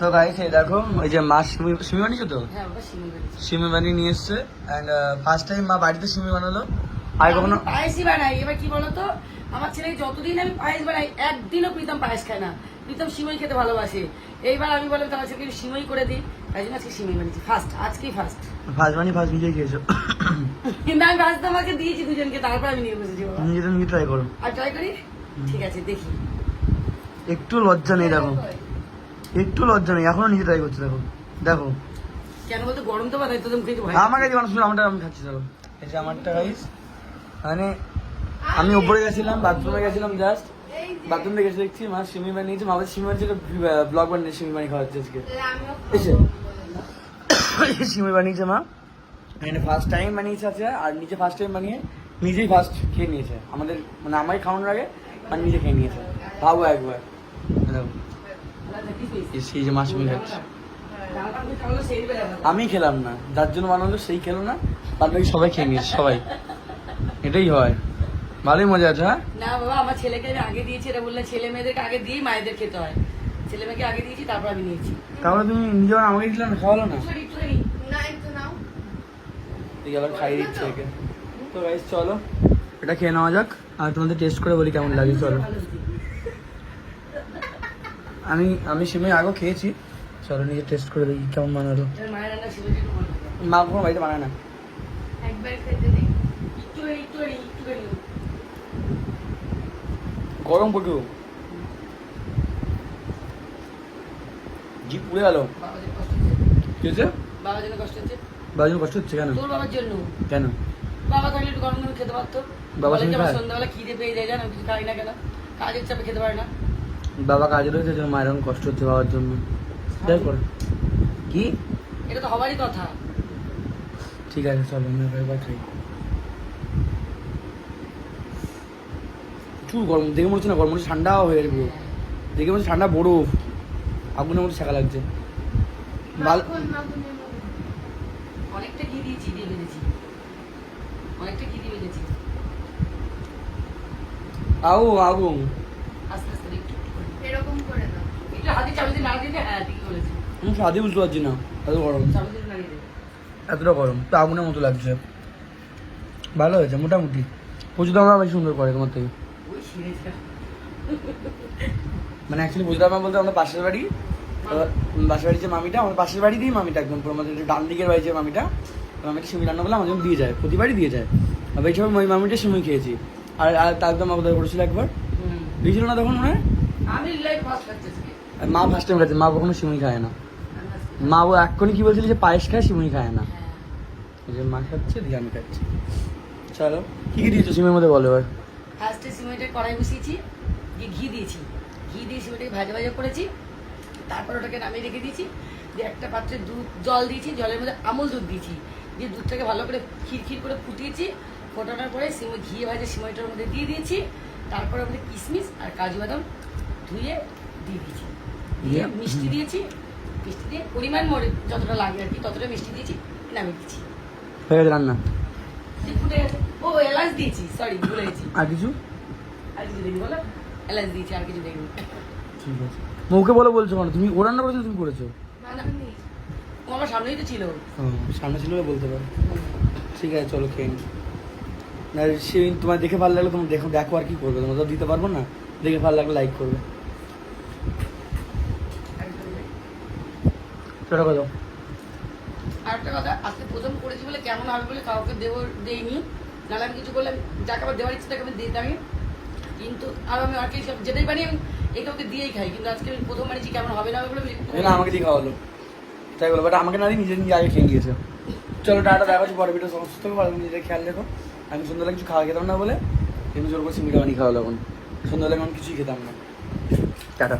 তো গাইস এই দেখো ওই যে মা সিমি সিমি বানিয়েছো তো? হ্যাঁ সিমি বানিয়ে নিয়ে এসছে অ্যান্ড ফার্স্ট টাইম মা বাড়িতে সিমি বানালো। আর কখনো পায়েসই বানাই এবার কি বলতো? আমার ছেলে যতদিন আমি পায়েস বানাই একদিনও প্রীতম পায়েস খায় না। প্রীতম সিমই খেতে ভালোবাসে। এইবার আমি বললাম তোমার ছেলেকে সিমই করে দিই। তাই জন্য আজকে সিমই বানিয়েছি। ফার্স্ট আজকেই ফার্স্ট ফার্স্ট বানিয়ে ফার্স্ট নিজেই খেয়েছো। কিন্তু আমি ফার্স্ট তোমাকে দিয়েছি দুজনকে তারপর আমি নিয়ে বসেছি নিজে তো নিজে ট্রাই করো? আর ট্রাই করি? ঠিক আছে দেখি। একটু লজ্জা নেই দেখো। একটু লজ্জা নেই এখনও নিজে ট্রাই করছে দেখো। দেখো। কেন বলতো গরম তো ভয় মানুষ আমারটা আমি খাচ্ছি দেখো এই যে আমারটা গাইস মানে আমি উপরে গেছিলাম বাথরুমে গেছিলাম জাস্ট বাথরুমে গেছে দেখছি মা সিমি বানিয়েছে মা বলছে সিমি বানিয়েছে ব্লগ বানিয়ে সিমি বানিয়ে খাওয়াচ্ছে আজকে। এসে। সিমি বানিয়েছে মা। এখানে ফার্স্ট টাইম বানিয়েছে আছে আর নিজে ফার্স্ট টাইম বানিয়ে নিজেই ফার্স্ট খেয়ে নিয়েছে। আমাদের মানে আমায় খাওয়ানোর আগে মানে নিজে খেয়ে নিয়েছে। ভাবো একবার। দেখো। সেই যে মা সিমি খাচ্ছে আমি খেলাম না। যার জন্য বানালো সেই খেলো না। বাদ বাকি সবাই খেয়ে নিয়েছে সবাই। এটাই হয়। ভালোই মজা আছে হ্যাঁ? না বাবা আমার ছেলেকে আমি আগে দিয়েছি এটা বললে ছেলে মেয়েদেরকে আগে দিয়েই মায়েদের খেতে হয়। ছেলে মেয়েকে আগে দিয়েছি তারপর আমি নিয়েছি। তাহলে তুমি নিজে আমাকে দিলে না খাওয়ালো না। এই আবার খাইয়ে দিচ্ছে একে। তো গাইস চলো। এটা খেয়ে নেওয়া যাক। আর তোমাদের টেস্ট করে বলি কেমন লাগে চলো। আমি আমি সিমে আগেও খেয়েছি। চলো নিজে টেস্ট করে দেখি কেমন বানালো। মা কখনো বাড়িতে বানায় না। একবার খেতে নেই। গরম প্রচুর। জি পুড়ে গেল। কি হয়েছে? বাবার জন্য কষ্ট হচ্ছে বাজুন কষ্ট হচ্ছে কেন? তোর বাবার জন্য। কেন? বাবা থাকলে একটু গরম গরম খেতে পারতো। বাবা বলে যে তুমি আমার সন্ধ্যাবেলা খিদে পেয়ে যায় জানো? কিছু খাই না কেন? কাজের চাপে খেতে পারে না। বাবা কাজে রয়েছে জন্য মায়ের এখন কষ্ট হচ্ছে বাবার জন্য। যাই করে। কি? এটা তো হবারই কথা। ঠিক আছে চলো আমি এবার খাই। প্রচুর গরম দেখে মনে হচ্ছে না গরম হচ্ছে ঠান্ডা হয়ে গেছে দেখে মনে হচ্ছে ঠান্ডা বরফ। আগুনের মধ্যে শেখা লাগছে। ভালো অনেকটা ঘি দিয়েছি দিয়ে ভেজেছি অনেকটা ঘি দিয়ে আউ আগুন আস্তে আস্তে একটু একটু করে। এরকম করে দাও একটু হাতে চামচ দিয়ে নাড়িয়ে দিতে হ্যাঁ ঠিকই বলেছি আমি সাদে বুঝতে পারছি না এত গরম। এতটা গরম তো আগুনের মতো লাগছে। ভালো হয়েছে মোটামুটি। পুজো দামা বেশি সুন্দর করে তোমার থেকে। মানে অ্যাকচুয়ালি পুজো দামা বলতে আমরা পাশের বাড়ি। পাশের বাড়ির যে মামিটা আমার পাশের বাড়ি দিয়ে মামিটা একদম পুরো আমাদের যে ডান দিকের বাড়ি যে মামিটা মামিটা সিমি রান্না আমার জন্য দিয়ে যায় প্রতিবারই দিয়ে যায়। আর এই সময় ওই মামিটা সিমই খেয়েছি। আর আর তার দাম আমাদের করেছিল একবার। দিয়েছিল না তখন মনে হয়? আমি লাইফ ফার্স্ট খাচ্ছি মা ফার্স্ট টাইম খাচ্ছে, মা কখনো সিমই খায় না। মা ও এক্ষুনি কি বলছিল যে পায়েস খায় সিমই খায় না। যে মা খাচ্ছে আমি খাচ্ছি। চলো, কি কি দিয়েছ সিমের মধ্যে বলো এবার। ফার্স্টে সিমেন্টে কড়াই বসিয়েছি, দিয়ে ঘি দিয়েছি। ঘি দিয়ে সিমেন্টকে ভাজা ভাজা করেছি, তারপর ওটাকে নামিয়ে রেখে দিয়েছি। দিয়ে একটা পাত্রে দুধ, জল দিয়েছি, জলের মধ্যে আমুল দুধ দিয়েছি। দিয়ে দুধটাকে ভালো করে খিরখির করে ফুটিয়েছি, ফোটানোর পরে সিমে ঘি ভাজা সিমেন্টের মধ্যে দিয়ে দিয়েছি। তারপরে মধ্যে কিশমিশ আর কাজু বাদাম ধুয়ে দিয়ে দিয়েছি। দিয়ে? মিষ্টি দিয়েছি। মিষ্টি দিয়ে পরিমাণ মরে যতটা লাগে আর কি ততটা মিষ্টি দিয়েছি নামিয়ে দিয়েছি হয়ে গেছে রান্না? ফুটে ও এলাচ দিয়েছি সরি ভুলে গেছি আর কিছু? আর কিছু দেখিনি বলো। এলাচ দিয়েছি আর কিছু দেখিনি। ঠিক আছে। মুখে বলে বলছো কেন তুমি ও রান্না করেছ তুমি করেছ? ও আমার সামনেই তো ছিল। সামনে ছিল বলে বলতে পারো। ঠিক আছে চলো খেয়ে নি না সেদিন তোমার দেখে ভালো লাগল তোমার দেখো দেখো আর কি করবে। তোমার তো দিতে পারব না। দেখে ভালো লাগলে লাইক করবে। সেটা কথা আর একটা কথা আজকে প্রথম করেছি বলে কেমন হবে বলে কাউকে দেবো দেইনি। নাহলে আমি কিছু করলে যাকে আমার দেওয়ার ইচ্ছে তাকে আমি দিতামই। কিন্তু আর আমি আর কি সব যেটাই পারি আমি এই কাউকে দিয়েই খাই। কিন্তু আজকে আমি প্রথম বানিয়েছি কেমন হবে না হবে বলে না আমাকে দিয়ে খাওয়ালো। তাই বলো বাট আমাকে না দিয়ে নিজে নিজে আগে খেয়ে নিয়েছে। চলো টাটা দেখা হচ্ছে পরে ভিডিও সমস্ত থেকে ভালো নিজেদের খেয়াল রেখো। আমি সন্ধ্যাবেলা কিছু খাওয়া খেতাম না বলে। কিন্তু জোর করছি মিঠা বানিয়ে খাওয়ালো এখন। সন্ধ্যাবেলা আমি কিছুই খেতাম না। টাটা।